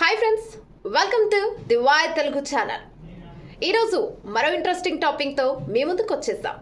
Hi friends welcome to the వాయ్ Telugu channel ఈరోజు మరో ఇంట్రెస్టింగ్ టాపిక్తో మీ ముందుకు వచ్చేసాం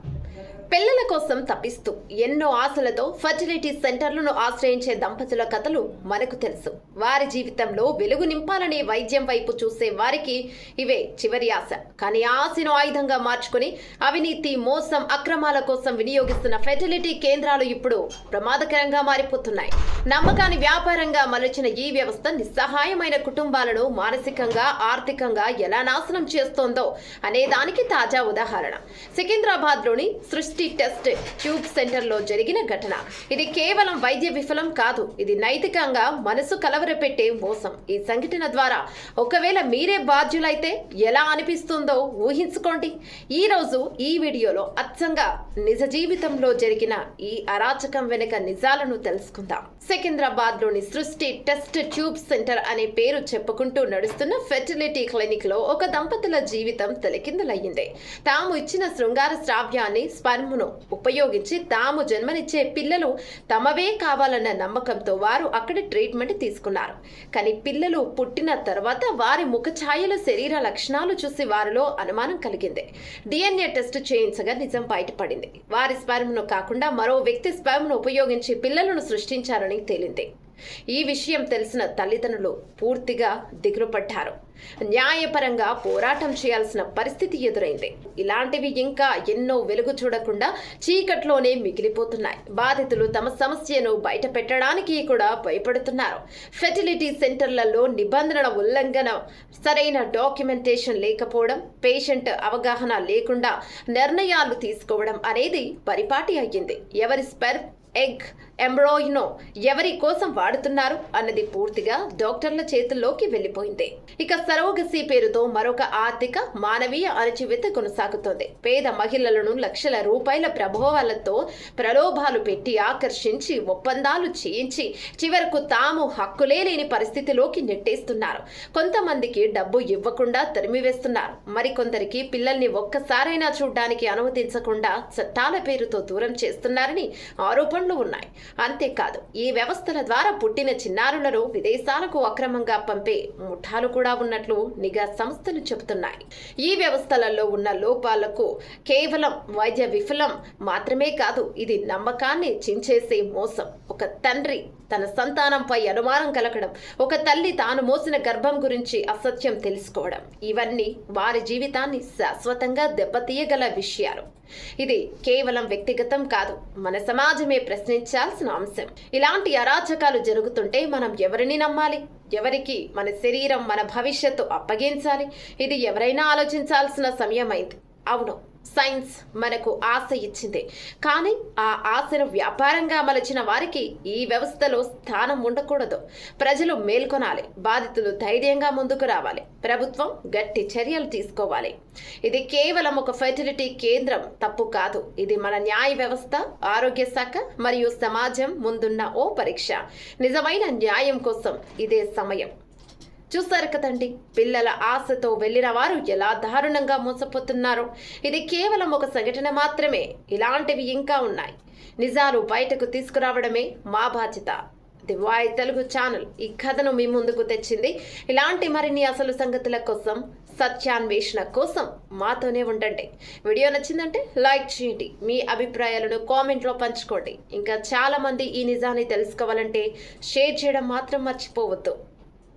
పిల్లల కోసం తప్పిస్తూ ఎన్నో ఆశలతో ఫర్టిలిటీ సెంటర్లను ఆశ్రయించే దంపతుల కథలు మనకు తెలుసు. వారి జీవితంలో వెలుగు నింపాలనే వైద్యం వైపు చూసే వారికి ఇవే చివరి ఆశ. కానీ ఆశను ఆయుధంగా మార్చుకుని అవినీతి మోసం అక్రమాల కోసం వినియోగిస్తున్న ఫెర్టిలిటీ కేంద్రాలు ఇప్పుడు ప్రమాదకరంగా మారిపోతున్నాయి. నమ్మకాన్ని వ్యాపారంగా మలచిన ఈ వ్యవస్థ నిస్సహాయమైన కుటుంబాలను మానసికంగా ఆర్థికంగా ఎలా నాశనం చేస్తోందో అనే దానికి తాజా ఉదాహరణ. సికింద్రాబాద్లోని సృష్టి సృష్టి టెస్ట్ ట్యూబ్ సెంటర్లో జరిగిన ఘటన. ఇది కేవలం వైద్య విఫలం కాదు ఇది నైతికంగా మనసు కలవరపెట్టే మోసం. ఈ సంఘటన ద్వారా ఒకవేళ మీరే బాధ్యులైతే ఎలా అనిపిస్తుందో ఊహించుకోండి. ఈ రోజు ఈ వీడియోలో అచ్చంగా నిజ జీవితంలో జరిగిన ఈ అరాచకం వెనుక నిజాలను తెలుసుకుందాం. సికింద్రాబాద్లోని సృష్టి టెస్ట్ ట్యూబ్ సెంటర్ అనే పేరు చెప్పుకుంటూ నడుస్తున్న ఫెర్టిలిటీ క్లినిక్లో ఒక దంపతుల జీవితం తలకిందులయ్యింది తాము ఇచ్చిన శృంగార శ్రావ్యాన్ని స్పర్మును ఉపయోగించి తాము జన్మనిచ్చే పిల్లలు తమవే కావాలన్న నమ్మకంతో వారు అక్కడ ట్రీట్మెంట్ తీసుకున్నారు. కానీ పిల్లలు పుట్టిన తర్వాత వారి ముఖ ఛాయల శరీర లక్షణాలు చూసి వారిలో అనుమానం కలిగింది. డిఎన్ఏ టెస్ట్ చేయించగా నిజం బయటపడింది. వారి స్పర్మ్ను కాకుండా మరో వ్యక్తి స్పర్మ్ను ఉపయోగించి పిల్లలను సృష్టించారని తేలింది. ఈ విషయం తెలిసిన తల్లిదండ్రులు పూర్తిగా దిగులు పడ్డారు న్యాయపరంగా పోరాటం చేయాల్సిన పరిస్థితి ఎదురైంది. ఇలాంటివి ఇంకా ఎన్నో వెలుగు చూడకుండా చీకట్లోనే మిగిలిపోతున్నాయి. బాధితులు తమ సమస్యను బయట పెట్టడానికి కూడా భయపడుతున్నారు. ఫెర్టిలిటీ సెంటర్లలో నిబంధనల ఉల్లంఘన సరైన డాక్యుమెంటేషన్ లేకపోవడం పేషెంట్ అవగాహన లేకుండా నిర్ణయాలు తీసుకోవడం అనేది పరిపాటి అయ్యింది. ఎవరి స్పెర్ ఎగ్ ఎంబ్రాయినో ఎవరి కోసం వాడుతున్నారు అన్నది పూర్తిగా డాక్టర్ల చేతుల్లోకి వెళ్ళిపోయింది. ఇక సరోగసి పేరుతో మరొక ఆర్థిక మానవీయ అణచివేత కొనసాగుతోంది. పేద మహిళలను లక్షల రూపాయల ప్రభావాలతో ప్రలోభాలు పెట్టి ఆకర్షించి ఒప్పందాలు చేయించి చివరకు తాము హక్కులే లేని పరిస్థితిలోకి నెట్టేస్తున్నారు. కొంతమందికి డబ్బు ఇవ్వకుండా తరిమివేస్తున్నారు. మరికొందరికి పిల్లల్ని ఒక్కసారైనా చూడ్డానికి అనుమతించకుండా చట్టాల పేరుతో దూరం చేస్తున్నారని వనరులు ఉన్నాయి. అంతేకాదు ఈ వ్యవస్థల ద్వారా పుట్టిన చిన్నారులను విదేశాలకు అక్రమంగా పంపే ముఠాలు కూడా ఉన్నట్లు నిఘా సంస్థలు చెబుతున్నాయి. ఈ వ్యవస్థలలో ఉన్న లోపాలకు కేవలం వైద్య విఫలం మాత్రమే కాదు ఇది నమ్మకాన్ని చించేసే మోసం. ఒక తండ్రి తన సంతానంపై అనుమానం కలగడం ఒక తల్లి తాను మోసిన గర్భం గురించి అసత్యం తెలుసుకోవడం ఇవన్నీ వారి జీవితాన్ని శాశ్వతంగా దెబ్బతీయగల విషయాలు. ఇది కేవలం వ్యక్తిగతం కాదు మన సమాజమే ప్రశ్నించాల్సిన అంశం. ఇలాంటి అరాచకాలు జరుగుతుంటే మనం ఎవరిని నమ్మాలి? ఎవరికి మన శరీరం మన భవిష్యత్తు అప్పగించాలి? ఇది ఎవరైనా ఆలోచించాల్సిన సమయమైంది. అవును సైన్స్ మనకు ఆశ ఇచ్చింది. కానీ ఆ ఆశను వ్యాపారంగా అమలచిన వారికి ఈ వ్యవస్థలో స్థానం ఉండకూడదు. ప్రజలు మేల్కొనాలి. బాధితులు ధైర్యంగా ముందుకు రావాలి. ప్రభుత్వం గట్టి చర్యలు తీసుకోవాలి. ఇది కేవలం ఒక ఫెర్టిలిటీ కేంద్రం తప్పు కాదు. ఇది మన న్యాయ వ్యవస్థ ఆరోగ్య శాఖ మరియు సమాజం ముందున్న ఓ పరీక్ష. నిజమైన న్యాయం కోసం ఇదే సమయం. చూస్తారు కదండి. పిల్లల ఆశతో వెళ్ళిన వారు ఎలా దారుణంగా మోసపోతున్నారో. ఇది కేవలం ఒక సంఘటన మాత్రమే. ఇలాంటివి ఇంకా ఉన్నాయి. నిజాలు బయటకు తీసుకురావడమే మా బాధ్యత. ది వాయ్ తెలుగు ఛానల్ ఈ కథను మీ ముందుకు తెచ్చింది. ఇలాంటి మరిన్ని అసలు సంగతుల కోసం సత్యాన్వేషణ కోసం మాతోనే ఉండండి. వీడియో నచ్చిందంటే లైక్ చేయండి. మీ అభిప్రాయాలను కామెంట్లో పంచుకోండి. ఇంకా చాలామంది ఈ నిజాన్ని తెలుసుకోవాలంటే షేర్ చేయడం మాత్రం మర్చిపోవద్దు.